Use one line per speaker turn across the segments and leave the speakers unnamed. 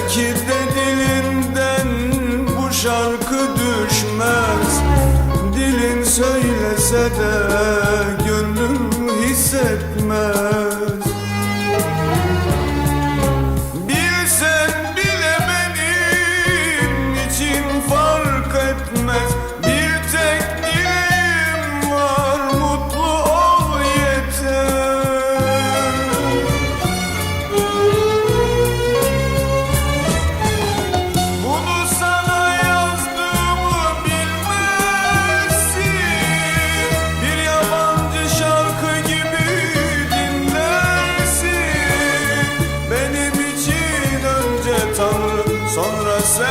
Belki de dilinden bu şarkı düşmez. Dilin söylese de gönlüm hissetmez.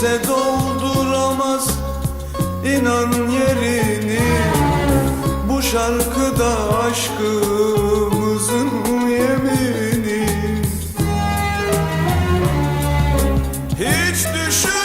kimse dolduramaz. İnan yerini Bu şarkıda aşkımızın yemini. Hiç düşün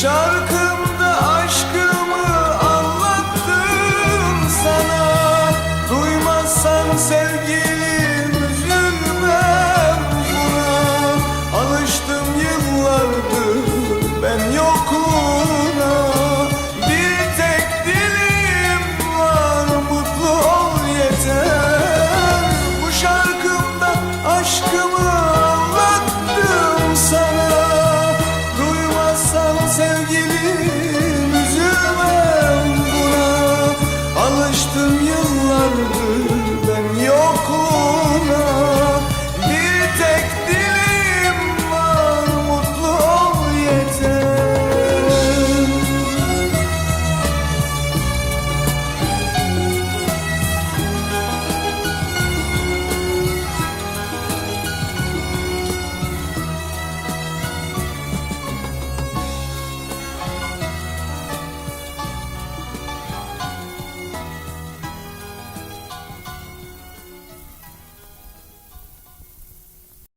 Şarkımda aşkımı anlattım sana. Duymazsan sevgilim üzülmem buna. Alıştım yıllardır ben yokum.